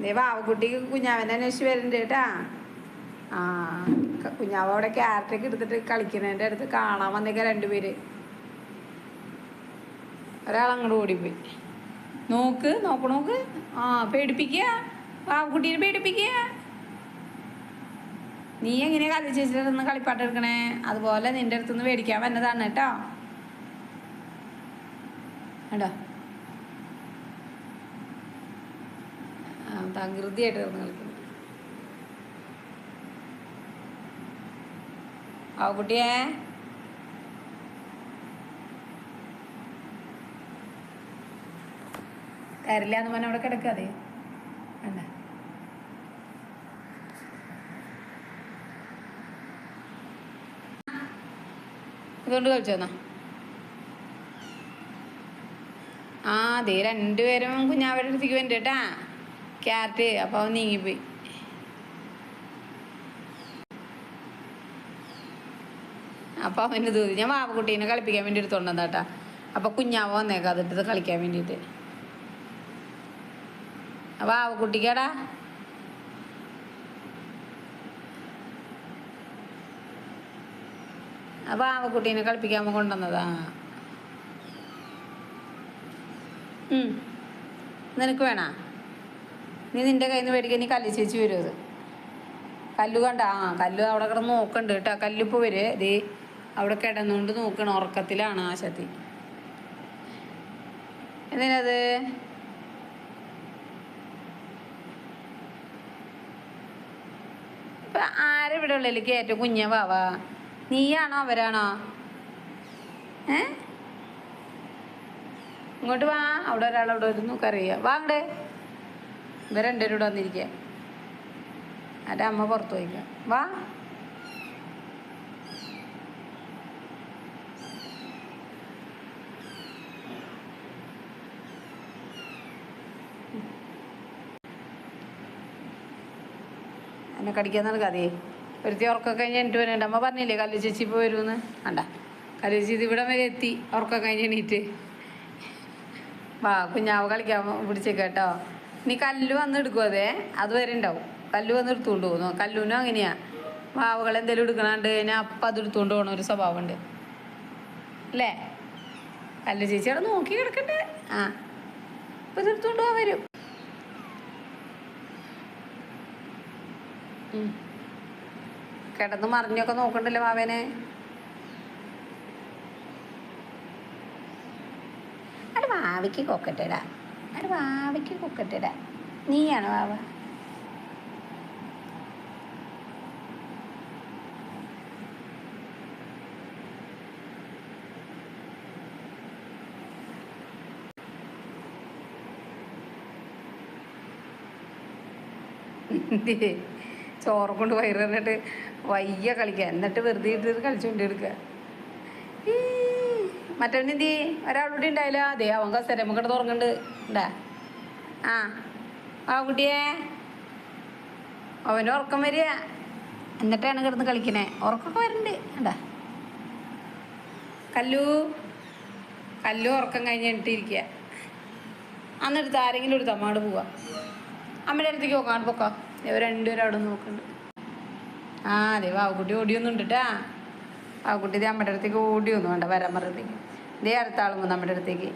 ദേ വാവക്കുട്ടിക്ക് കുഞ്ഞാവനെ അന്വേഷിച്ച് വരുന്നുണ്ട് കേട്ടാ. ആ കുഞ്ഞാവ അവിടെ ക്യാരറ്റൊക്കെ എടുത്തിട്ട് കളിക്കുന്നതിന്റെ അടുത്ത് കാണാൻ വന്നേക്ക രണ്ടുപേര് ഒരാൾ അങ്ങോട്ട് ഓടിപ്പോയി. നോക്ക് നോക്ക് നോക്ക്. ആ പേടിപ്പിക്കുക. വാവക്കുട്ടീനെ പേടിപ്പിക്കുക. നീ എങ്ങനെയാ കളി ചേച്ചിട്ട് കളിപ്പാട്ട് എടുക്കണേ? അതുപോലെ നിന്റെ അടുത്തുനിന്ന് മേടിക്കാൻ വന്നതാണ് കേട്ടോ. കേട്ടോ ആ തകൃതിയായിട്ട് കിടന്ന് കളിക്കുന്നു. ആ കുട്ടിയെ. കരില്ല എന്ന് പറഞ്ഞാൽ അവിടെ കിടക്കാതെ വേണ്ട ഇതുകൊണ്ട് കളിച്ചോന്നാ ആ ദേ രണ്ടുപേരും കുഞ്ഞാവരുടെ അടുത്തേക്ക് വേണ്ടി കേട്ടാ. ക്യാരറ്റ് അപ്പോൾ അവൻ നീങ്ങിപ്പോയി അപ്പോൾ അവന്റെ ഇത് ഞാൻ വാവക്കുട്ടീനെ കളിപ്പിക്കാൻ വേണ്ടി എടുത്തോണ്ടാ അപ്പോൾ കുഞ്ഞാവ വന്നേക്കാം അതിട്ടത് കളിക്കാൻ വേണ്ടിയിട്ട്. വാവക്കുട്ടിക്കാടാ? ആ ആവക്കുട്ടീനെ കളിപ്പിക്കാൻ കൊണ്ടുവന്നതാ. നിനക്ക് വേണോ? നീ നിന്റെ കയ്യിൽ നിന്ന് മേടിക്കാൻ നീ കല്ല് ചേച്ചി വരും അത്. കല്ലു കണ്ട ആ കല്ലു അവിടെ കിടന്ന് നോക്കണ്ട് കേട്ടോ. കല്ലിപ്പോൾ വരെ ദേ അവിടെ കിടന്നുകൊണ്ട് നോക്കണം ഉറക്കത്തിലാണ് ആശത്തി എന്തിനത്? ഇപ്പൊ ആരെവിടെ ഉള്ളിലേക്ക് ഏറ്റവും കുഞ്ഞ വാവ? നീയാണോ അവരാണോ? ഏ? ഇങ്ങോട്ട് വാ അവിടെ ഒരാൾ അവിടെ വരുന്നു കറിയാ വാ അങ്ങട്. ഇവർ രണ്ടുപേരും ഇവിടെ വന്നിരിക്കുക എന്റെ അമ്മ പുറത്ത് പോയിക്ക? വാ. എന്നെ കടിക്കാൻ നൽകാതെ ഒരുത്തി ഉറക്കം കഴിഞ്ഞ് എണീറ്റ് വരണ്ട അമ്മ പറഞ്ഞില്ലേ കല്ലു ചേച്ചി ഇപ്പോൾ വരുമെന്ന്? അണ്ട കല്ലു ചേച്ചി ഇവിടെ വരെ എത്തി. ഉറക്കം കഴിഞ്ഞ് എണീറ്റ്. വാ കുഞ്ഞാവ് കളിക്കാൻ പിടിച്ചേക്ക് നീ കല്ല് വന്ന് എടുക്കും അതെ അതുവരെ ഉണ്ടാവും. കല്ല് വന്ന് എടുത്തുകൊണ്ട് പോകുന്നു. കല്ലൂനും അങ്ങനെയാ. വാവകൾ എന്തെങ്കിലും എടുക്കണാണ്ട് ഞാൻ അപ്പം അത് എടുത്തുകൊണ്ട് പോകണ ഒരു സ്വഭാവമുണ്ട്. അല്ലേ? കല്ല് ചേച്ചി അവിടെ നോക്കി കിടക്കട്ടെ ആ. അപ്പം ഇത് എടുത്തുകൊണ്ട് പോകാൻ വരും. കിടന്ന് മറിഞ്ഞൊക്കെ നോക്കണ്ടല്ലോ മാവേനെ? അല്ല വാവയ്ക്ക് കൊക്കട്ടെടാ. അത് വാവയ്ക്ക് കൊക്കട്ടെടാ നീയാണോ വാവ? ചോറ് കൊണ്ട് വയറിട്ട് വയ്യ കളിക്കുക എന്നിട്ട് വെറുതെ ഇട്ടിട്ട് കളിച്ചുകൊണ്ടിരിക്കുക മറ്റവൻ എന്തി ഒരാളൂടെ ഉണ്ടായില്ല അതെ അവൻ കസേര നമുക്ക് തുറങ്ങണ്ട് ഉണ്ടാ ആ. ആ കുട്ടിയെ അവന് ഉറക്കം വരിക. എന്നിട്ടാണ് കിടന്ന് കളിക്കണേ. ഉറക്കമൊക്കെ വരണ്ട്. ഉണ്ടാ കല്ലു. കല്ലു ഉറക്കം കഴിഞ്ഞിട്ടിരിക്കുക അന്നെടുത്ത് ആരെങ്കിലും എടുത്ത് അമ്മയോട് പോവാ. അമ്മയുടെ അടുത്തേക്ക് നോക്കാണ്ട് പൊക്കോ. രണ്ടുപേരും അവിടെ നോക്കുന്നുണ്ട്. ആ അതെ വാവുക്കുട്ടി ഓടിയൊന്നുണ്ട് കേട്ടാ വാവുക്കുട്ടി ഇത് അമ്മയുടെ അടുത്തേക്ക് ഓടി ഒന്നും വേണ്ട വരാൻ പറഞ്ഞത്തേക്ക് ഇതേ അടുത്ത ആളും വന്നു നമ്മുടെ അടുത്തേക്ക്.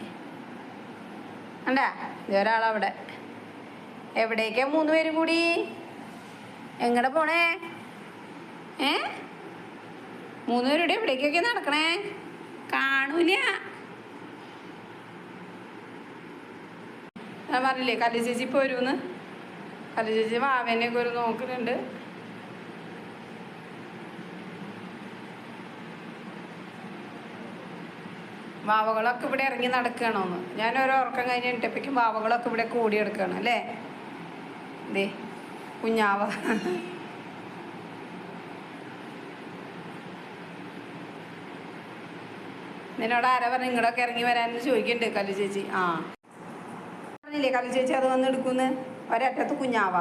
അണ്ട ഇത് ഒരാളവിടെ എവിടേക്കാ മൂന്ന് പേരും കൂടി? എങ്ങടെ പോണേ? ഏ? മൂന്ന് പേരുടെ എവിടേക്കൊക്കെ നടക്കണേ? കാണൂല. പറഞ്ഞില്ലേ കല്ലു ചേച്ചി പോരൂന്ന് കല്ലു ചേച്ചി വാവേനെയൊക്കെ ഒരു നോക്കുന്നുണ്ട്. വാവകളൊക്കെ ഇവിടെ ഇറങ്ങി നടക്കുകയാണോന്ന്. ഞാൻ ഓരോ ഉറക്കം കഴിഞ്ഞ് എണിട്ടപ്പോഴേക്കും വാവകളൊക്കെ ഇവിടെ കൂടി എടുക്കുകയാണ് അല്ലേ? ദേ കുഞ്ഞാവ. നിന്നോട് ആരാ പറഞ്ഞ നിങ്ങളൊക്കെ ഇറങ്ങി വരാനെന്ന് ചോദിക്കുന്നുണ്ട് കല്ലു ചേച്ചി. ആ. പറഞ്ഞില്ലേ കല്ലു ചേച്ചി അത് വന്ന് എടുക്കുന്ന്? ഒരറ്റത്ത് കുഞ്ഞാവ.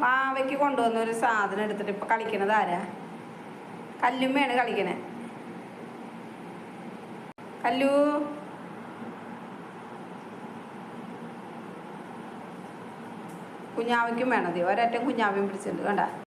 മാവയ്ക്ക് കൊണ്ടുവന്ന ഒരു സാധനം എടുത്തിട്ട് ഇപ്പൊ കളിക്കണത് ആരാ? കല്ലുമ്മയാണ് കളിക്കണേ. കല്ലു. കുഞ്ഞാവയ്ക്കും വേണത് ഒരറ്റം കുഞ്ഞാവയും പിടിച്ചിട്ടുണ്ട്. കണ്ട?